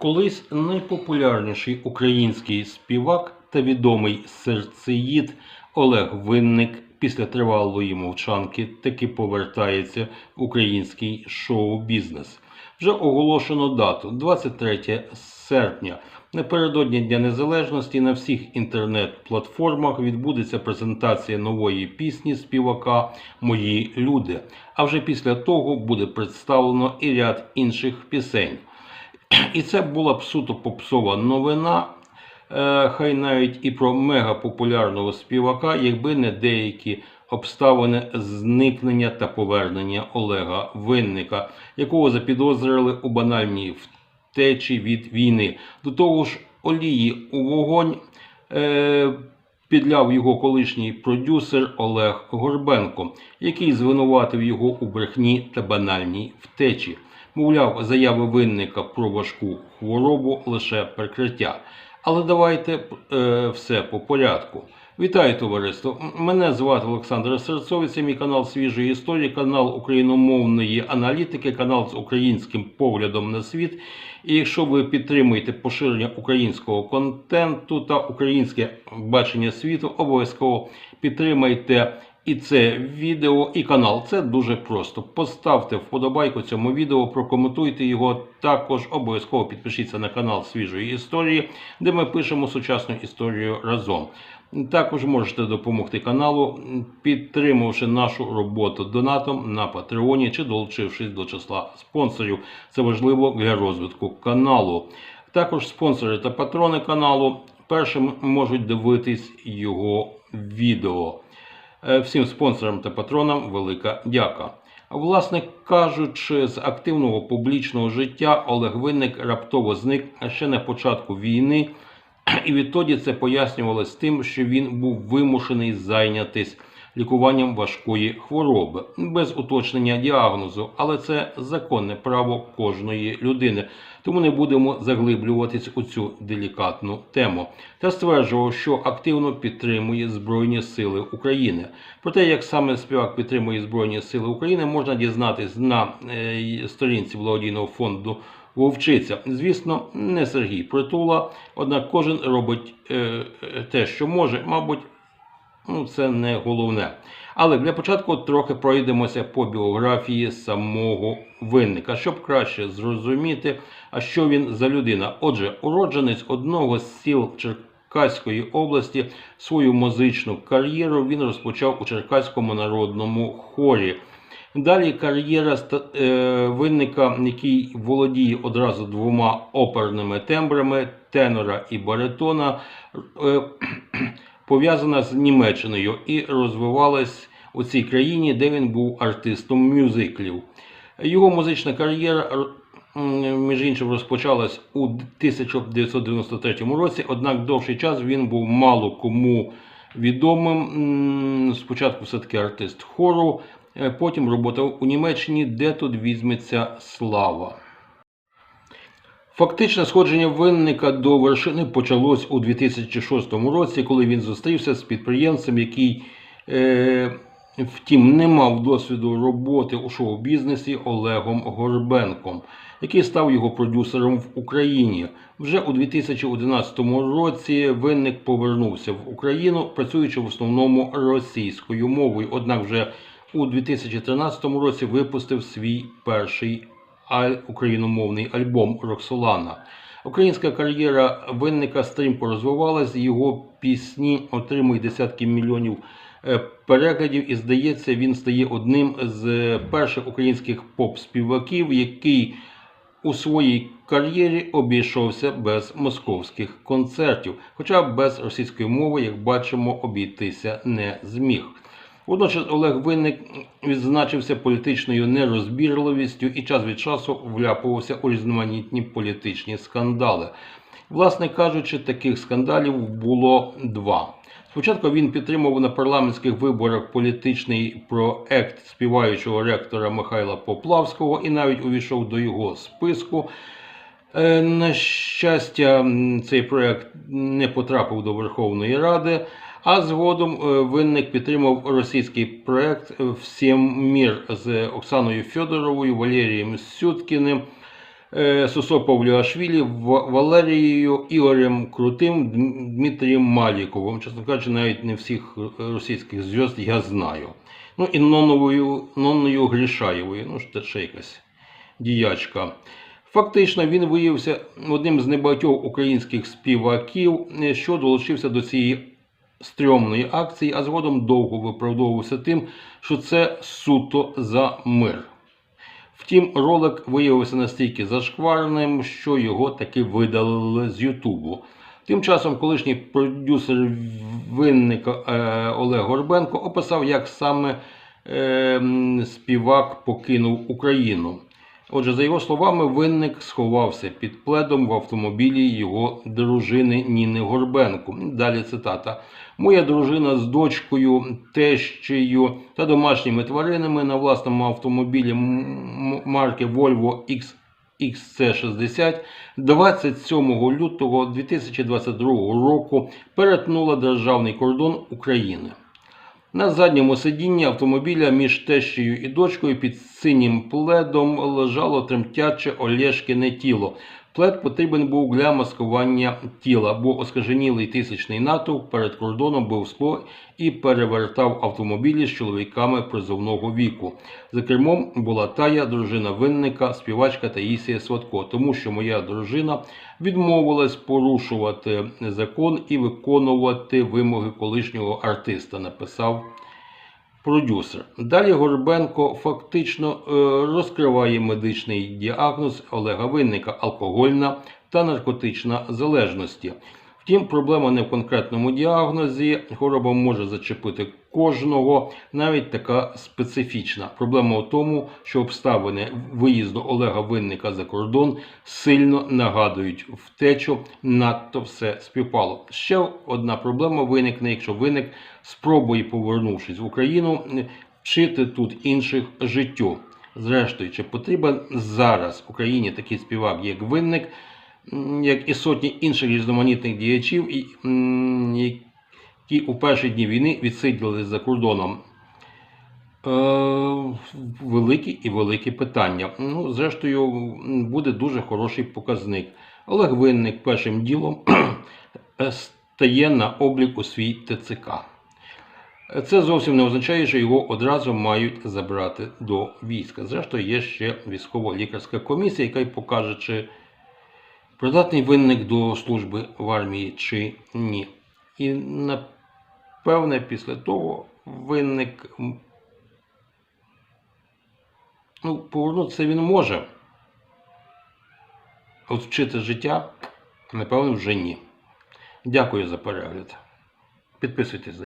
Колись найпопулярніший український співак та відомий серцеїд Олег Винник після тривалої мовчанки таки повертається в український шоу-бізнес. Вже оголошено дату 23 серпня. Напередодні Дня Незалежності на всіх інтернет-платформах відбудеться презентація нової пісні співака Мої люди. А вже після того буде представлено і ряд інших пісень. І це була б суто попсова новина, е, хай навіть і про мегапопулярного співака, якби не деякі обставини зникнення та повернення Олега Винника, якого запідозрили у банальній втечі від війни. До того ж, олії у вогонь е, підляв його колишній продюсер Олег Горбенко, який звинуватив його у брехні та банальній втечі. Мовляв, заяви винника про важку хворобу лише прикриття. Але давайте е, все по порядку. Вітаю, товариство! Мене звати Олександр Серцовець, мій канал свіжої історії, канал україномовної аналітики, канал з українським поглядом на світ. І якщо ви підтримуєте поширення українського контенту та українське бачення світу, обов'язково підтримайте і це відео, і канал. Це дуже просто. Поставте вподобайку цьому відео, прокоментуйте його. Також обов'язково підпишіться на канал свіжої історії, де ми пишемо сучасну історію разом. Також можете допомогти каналу, підтримавши нашу роботу донатом на Патреоні чи долучившись до числа спонсорів. Це важливо для розвитку каналу. Також спонсори та патрони каналу першим можуть дивитись його відео. Е, Всім спонсорам та патронам велика дяка. Власне кажучи, з активного публічного життя Олег Винник раптово зник ще на початку війни, і відтоді це пояснювалось тим, що він був вимушений зайнятись лікуванням важкої хвороби без уточнення діагнозу, але це законне право кожної людини. Тому не будемо заглиблюватись у цю делікатну тему. Та стверджував, що активно підтримує Збройні Сили України. Про те, як саме співак підтримує Збройні Сили України, можна дізнатись на е, сторінці благодійного фонду Вовчиця. Звісно, не Сергій Притула, однак кожен робить е, е, те, що може, мабуть, ну, це не головне. Але для початку трохи пройдемося по біографії самого винника, щоб краще зрозуміти, а що він за людина. Отже, уродженець одного з сіл Черкаської області свою музичну кар'єру він розпочав у Черкаському народному хорі. Далі кар'єра е, винника, який володіє одразу двома оперними тембрами тенора і баритона, е, пов'язана з Німеччиною і розвивалась у цій країні, де він був артистом мюзиклів. Його музична кар'єра, між іншим, розпочалась у 1993 році, однак довший час він був мало кому відомим. Спочатку все-таки артист хору, е, потім роботав у Німеччині, де тут візьметься слава. Фактичне сходження винника до вершини почалось у 2006 році, коли він зустрівся з підприємцем, який, е, втім, не мав досвіду роботи у шоу-бізнесі Олегом Горбенком, який став його продюсером в Україні. Вже у 2011 році винник повернувся в Україну, працюючи в основному російською мовою. Однак вже у 2013 році випустив свій перший україномовний альбом Роксолана. Українська кар'єра винника стрімко розвивалась, його пісні отримують десятки мільйонів е, переглядів, і здається, він стає одним з перших українських поп-співаків, який у своїй кар'єрі обійшовся без московських концертів, хоча без російської мови, як бачимо, обійтися не зміг. Водночас Олег Винник відзначився політичною нерозбірливістю і час від часу вляпувався у різноманітні політичні скандали. Власне кажучи, таких скандалів було два. Спочатку він підтримував на парламентських виборах політичний проект співаючого ректора Михайла Поплавського і навіть увійшов до його списку. Е, На щастя, цей проект не потрапив до Верховної Ради, а згодом е, винник підтримав російський проект «Всім мір з Оксаною Федоровою, Валерієм Сюткіним. е, Сосо Валерією Ігорем Крутим, Дмитрієм Маліковим. Чесно кажучи, навіть не всіх російських зв'язд я знаю. Ну і Ноновою, Нонною Грішаєвою, ну це ще якась діячка. Фактично, він виявився одним з небагатьох українських співаків, е, що долучився до цієї стрьомної акції, а згодом довго виправдовувався тим, що це суто за мир. Втім, ролик виявився настільки зашкварним, що його таки видалили з Ютубу. Тим часом колишній продюсер винника е, Олег Горбенко описав, як саме е, співак покинув Україну. Отже, за його словами, винник сховався під пледом в автомобілі його дружини Ніни Горбенко. Далі цитата. Моя дружина з дочкою, тещею та домашніми тваринами на власному автомобілі марки Volvo X XC60 27 лютого 2022 року перетнула державний кордон України. На задньому сидінні автомобіля між тещею і дочкою під синім пледом лежало тремтяче Олешкине тіло. Плед потрібен був для маскування тіла, бо оскаженілий тисячний натовп перед кордоном бив скло і перевертав автомобілі з чоловіками призовного віку. За кермом була тая дружина винника, співачка Таїсія Сватко, тому що моя дружина відмовилась порушувати закон і виконувати вимоги колишнього артиста, написав продюсер. Далі Горбенко фактично е, розкриває медичний діагноз Олега Винника алкогольна та наркотична залежності. Втім, проблема не в конкретному діагнозі. Хвороба може зачепити кожного, навіть така специфічна. Проблема в тому, що обставини виїзду Олега Винника за кордон сильно нагадують втечу, надто все співпало. Ще одна проблема виникне, якщо виник спробує, повернувшись в Україну, вчити тут інших життю. Зрештою, чи потрібен зараз Україні такий співак, як винник, як і сотні інших різноманітних діячів, які у перші дні війни відсиділи за кордоном? Е, великі і великі питання. Ну, зрештою, буде дуже хороший показник. Олег Винник першим ділом стає на облік у свій ТЦК. Це зовсім не означає, що його одразу мають забрати до війська. Зрештою, є ще військово-лікарська комісія, яка й покаже, чи придатний винник до служби в армії чи ні. І напевне, після того винник ну, повернутися він може. От вчити життя, напевно, вже ні. Дякую за перегляд. Підписуйтесь.